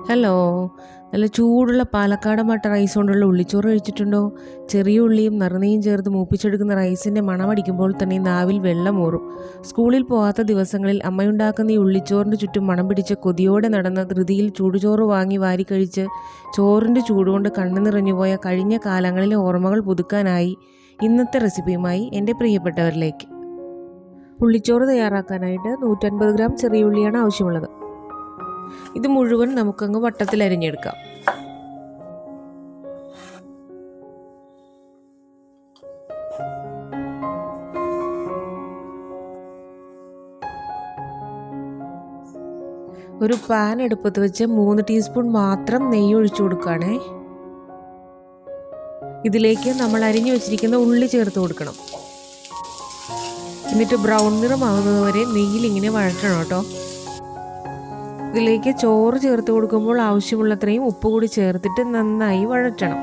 Hello നല്ല ചൂടുള്ള പാലക്കാട് മട്ട റൈസ് കൊണ്ടുള്ള ഉള്ളിച്ചോറ് കഴിച്ചിട്ടുണ്ടോ? ചെറിയ ഉള്ളിയും നിറനെയും ചേർത്ത് മൂപ്പിച്ചെടുക്കുന്ന റൈസിന്റെ മണമടിക്കുമ്പോൾ തന്നെ നാവിൽ വെള്ളം ഊറും. സ്കൂളിൽ പോകാത്ത ദിവസങ്ങളിൽ അമ്മയുണ്ടാക്കുന്ന ഈ ഉള്ളിച്ചോറിന്റെ ചുറ്റും മണം പിടിച്ച കൊതിയോടെ നടന്ന ധൃതിയിൽ ചൂടുചോറ് വാങ്ങി വാരി കഴിച്ച് ചോറിന്റെ ചൂടുകൊണ്ട് കണ്ണു നിറഞ്ഞുപോയ കഴിഞ്ഞ കാലങ്ങളിലെ ഓർമ്മകൾ പുതുക്കാനായി ഇന്നത്തെ റെസിപ്പിയുമായി എന്റെ പ്രിയപ്പെട്ടവരിലേക്ക്. ഉള്ളിച്ചോറ് തയ്യാറാക്കാനായിട്ട് നൂറ്റൻപത് ഗ്രാം ചെറിയ ഉള്ളിയാണ് ആവശ്യമുള്ളത്. ഇത് മുഴുവൻ നമുക്കങ്ങ് വട്ടത്തിൽ അരിഞ്ഞെടുക്കാം. ഒരു പാൻ എടുപ്പത്ത് വെച്ച് മൂന്ന് ടീസ്പൂൺ മാത്രം നെയ്യ് ഒഴിച്ചു കൊടുക്കുകയാണേ. ഇതിലേക്ക് നമ്മൾ അരിഞ്ഞു വെച്ചിരിക്കുന്ന ഉള്ളി ചേർത്ത് കൊടുക്കണം. എന്നിട്ട് ബ്രൗൺ നിറമാകുന്നത് വരെ നെയ്യിൽ ഇങ്ങനെ വഴറ്റണം കേട്ടോ. ഇതിലേക്ക് ചോറ് ചേർത്ത് കൊടുക്കുമ്പോൾ ആവശ്യമുള്ളത്രയും ഉപ്പ് കൂടി ചേർത്തിട്ട് നന്നായി വഴറ്റണം.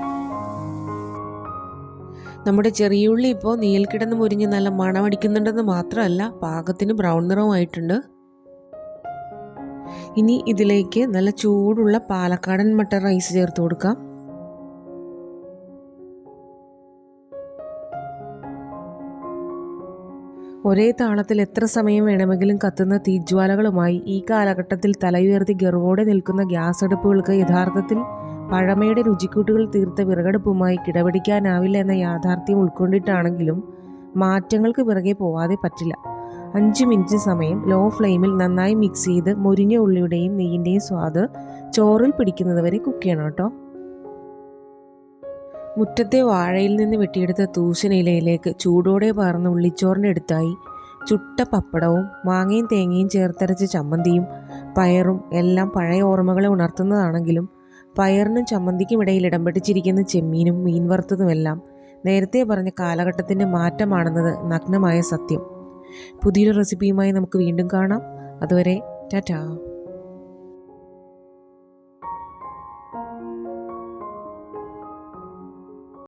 നമ്മുടെ ചെറിയ ഉള്ളി ഇപ്പോൾ നീൽ കിടന്ന് മുരിഞ്ഞ് നല്ല മണമടിക്കുന്നുണ്ടെന്ന് മാത്രമല്ല പാകത്തിന് ബ്രൗൺ നിറവുമായിട്ടുണ്ട്. ഇനി ഇതിലേക്ക് നല്ല ചൂടുള്ള പാലക്കാടൻ മട്ട റൈസ് ചേർത്ത് കൊടുക്കാം. ഒരേ താളത്തിൽ എത്ര സമയം വേണമെങ്കിലും കത്തുന്ന തീജ്വാലകളുമായി ഈ കാലഘട്ടത്തിൽ തലയുയർത്തി ഗർവോടെ നിൽക്കുന്ന ഗ്യാസ് അടുപ്പുകൾക്ക് യഥാർത്ഥത്തിൽ പഴമയുടെ രുചിക്കൂട്ടുകൾ തീർത്ത വിറകടുപ്പുമായി കിടപിടിക്കാനാവില്ല എന്ന യാഥാർത്ഥ്യം ഉൾക്കൊണ്ടിട്ടാണെങ്കിലും മാറ്റങ്ങൾക്ക് പിറകെ പോവാതെ പറ്റില്ല. അഞ്ച് മിനിറ്റ് സമയം ലോ ഫ്ലെയിമിൽ നന്നായി മിക്സ് ചെയ്ത് മുരിഞ്ഞ ഉള്ളിയുടെയും നെയ്യിന്റെയും സ്വാദ് ചോറിൽ പിടിക്കുന്നത് വരെ കുക്ക് ചെയ്യണം കേട്ടോ. മുറ്റത്തെ വാഴയിൽ നിന്ന് വെട്ടിയെടുത്ത തൂശനിലയിലേക്ക് ചൂടോടെ പാർന്ന ഉള്ളിച്ചോറിന്റെ അടുത്തായി ചുട്ട പപ്പടവും മാങ്ങയും തേങ്ങയും ചേർത്തരച്ച ചമ്മന്തിയും പയറും എല്ലാം പഴയ ഓർമ്മകളെ ഉണർത്തുന്നതാണെങ്കിലും പയറിനും ചമ്മന്തിക്കും ഇടയിൽ ഇടം പിടിച്ചിരിക്കുന്ന ചെമ്മീനും മീൻ വറുത്തതുമെല്ലാം നേരത്തെ പറഞ്ഞ കാലഘട്ടത്തിന്റെ മാറ്റമാണെന്നത് നഗ്നമായ സത്യം. പുതിയൊരു റെസിപ്പിയുമായി നമുക്ക് വീണ്ടും കാണാം. അതുവരെ ടാറ്റാ.